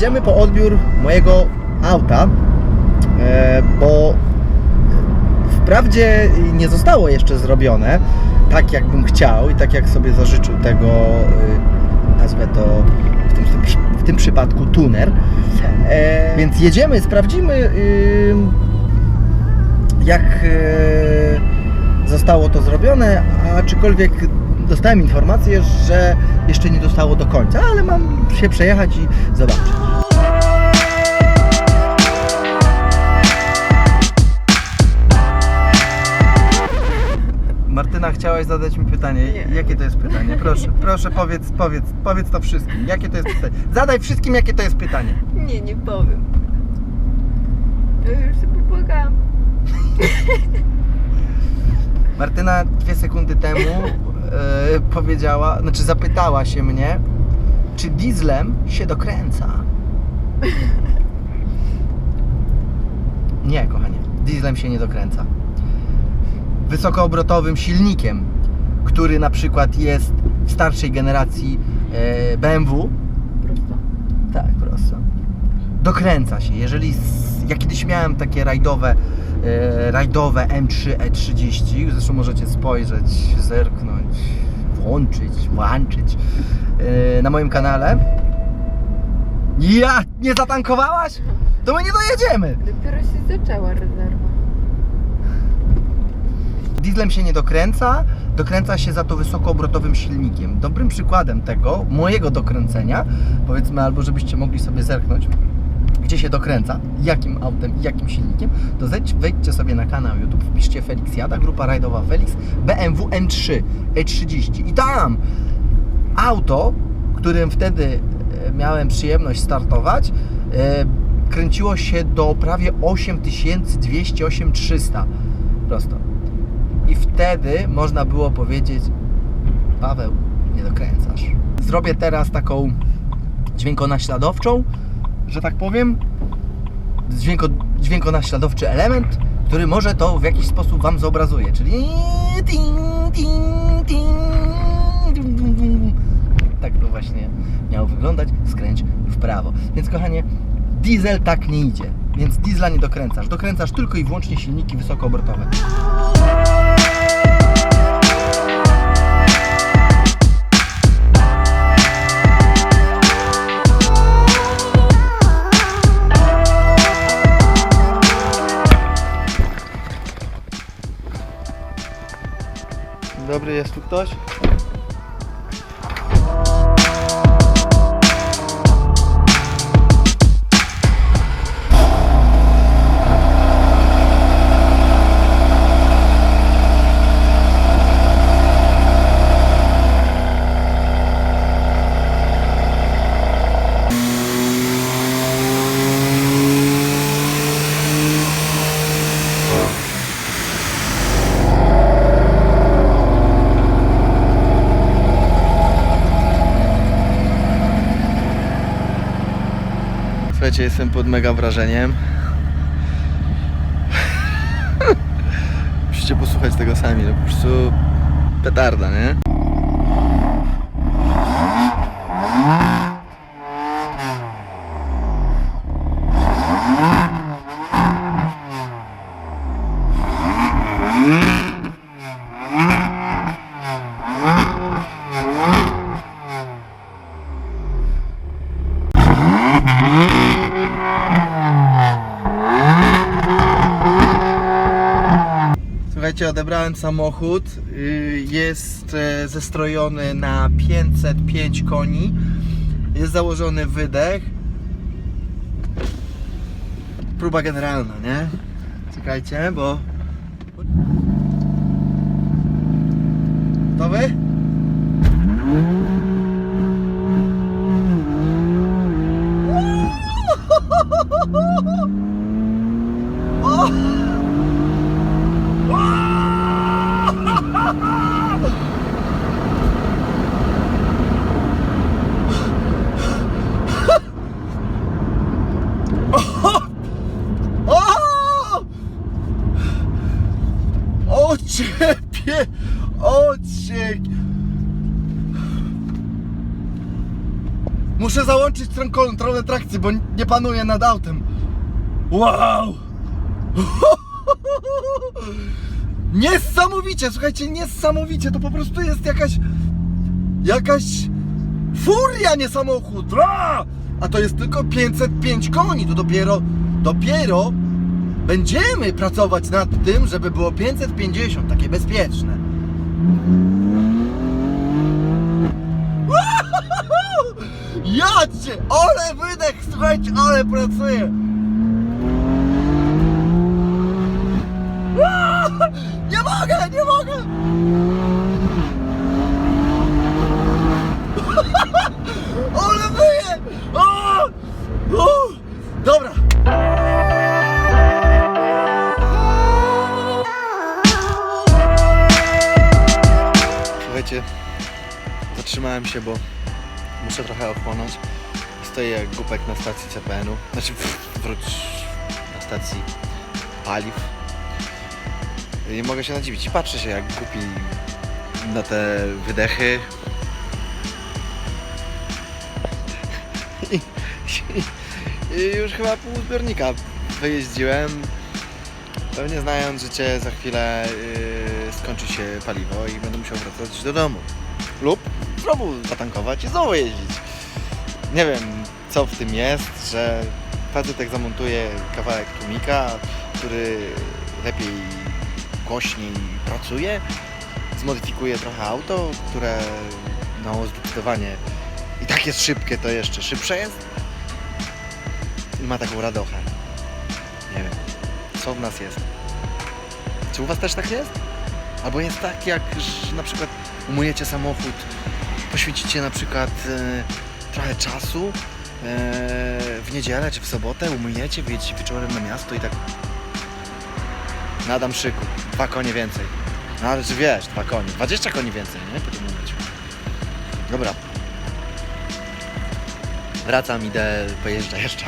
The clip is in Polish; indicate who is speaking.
Speaker 1: jedziemy po odbiór mojego auta, e, bo wprawdzie nie zostało jeszcze zrobione tak, jakbym chciał i tak, jak sobie zażyczył tego, e, nazwę to w tym, w tym, przypadku tuner. E, więc jedziemy, sprawdzimy jak zostało to zrobione, aczkolwiek dostałem informację, że jeszcze nie dostało do końca, ale mam się przejechać i zobaczyć. Chciałaś zadać mi pytanie.
Speaker 2: Nie.
Speaker 1: Jakie to jest pytanie? Proszę, proszę powiedz, powiedz, powiedz to wszystkim. Jakie to jest pytanie? Zadaj wszystkim, jakie to jest pytanie.
Speaker 2: Nie, nie powiem. Ja już sobie popłakałam.
Speaker 1: Martyna dwie sekundy temu e, powiedziała, znaczy zapytała się mnie, czy dieslem się dokręca. Nie, kochanie, dieslem się nie dokręca. Wysokoobrotowym silnikiem, który na przykład jest w starszej generacji e, BMW,
Speaker 2: Prosto.
Speaker 1: tak, prosto. Dokręca się. Jeżeli ja kiedyś miałem takie rajdowe, e, rajdowe M3 E30, zresztą możecie spojrzeć, zerknąć, włączyć, włączyć e, na moim kanale. Ja, nie zatankowałaś? To my nie dojedziemy.
Speaker 2: Dopiero się zaczęła rezerwa.
Speaker 1: Dieslem się nie dokręca, dokręca się za to wysokoobrotowym silnikiem. Dobrym przykładem tego, mojego dokręcenia, powiedzmy, albo żebyście mogli sobie zerknąć, gdzie się dokręca, jakim autem i jakim silnikiem, to wejdźcie sobie na kanał YouTube, wpiszcie Felix Jada, grupa rajdowa Felix, BMW M3 E30 i tam auto, którym wtedy e, miałem przyjemność startować, e, kręciło się do prawie 8200, 8300 prosto. I wtedy można było powiedzieć Paweł, nie dokręcasz. Zrobię teraz taką dźwiękonaśladowczą, że tak powiem, dźwięko, dźwiękonaśladowczy element, który może to w jakiś sposób Wam zobrazuje, czyli tak to właśnie miało wyglądać, skręć w prawo. Więc kochanie, diesel tak nie idzie, więc diesla nie dokręcasz, dokręcasz tylko i wyłącznie silniki wysokoobrotowe. Jest tu ktoś? Słuchajcie, jestem pod mega wrażeniem. Musicie posłuchać tego sami, no po prostu petarda, nie? Słuchajcie, odebrałem samochód. y, Jest e, zestrojony na 505 koni. Jest założony wydech. Próba generalna, nie? Czekajcie, bo. To wy? Muszę załączyć kontrolę trakcji, bo nie panuję nad autem. Wow! Niesamowicie, słuchajcie, niesamowicie. To po prostu jest jakaś. jakaś. furia, nie samochód. A! A to jest tylko 505 koni. To dopiero. dopiero będziemy pracować nad tym, żeby było 550, takie bezpieczne. Jadźcie! Ale wydech, słuchajcie, ale pracuję! Nie mogę, nie mogę! Ale! O! Dobra! Słuchajcie, zatrzymałem się, bo muszę trochę ochłonąć. Stoję jak głupek na stacji CPN-u, znaczy wróć na stacji paliw. I mogę się nadziwić. I patrzę się jak głupi na te wydechy. I, i, i już chyba pół zbiornika wyjeździłem. Pewnie znając życie, za chwilę yy, skończy się paliwo i będę musiał wracać do domu. Lub znowu zatankować i znowu jeździć. Nie wiem, co w tym jest, że facet jak zamontuje kawałek tłumika, który lepiej, głośniej pracuje, zmodyfikuje trochę auto, które no zdecydowanie i tak jest szybkie, to jeszcze szybsze jest i ma taką radochę. Nie wiem, co w nas jest. Czy u was też tak jest? Albo jest tak, jak na przykład umyjecie samochód, poświęcicie na przykład e, trochę czasu e, w niedzielę czy w sobotę, umyjecie, wyjedziecie wieczorem na miasto i tak nadam szyku, dwa konie więcej. No ale czy wiesz, dwa konie, 20 koni więcej, nie? Po tym umyciu. Dobra. Wracam, idę, pojeżdżę jeszcze.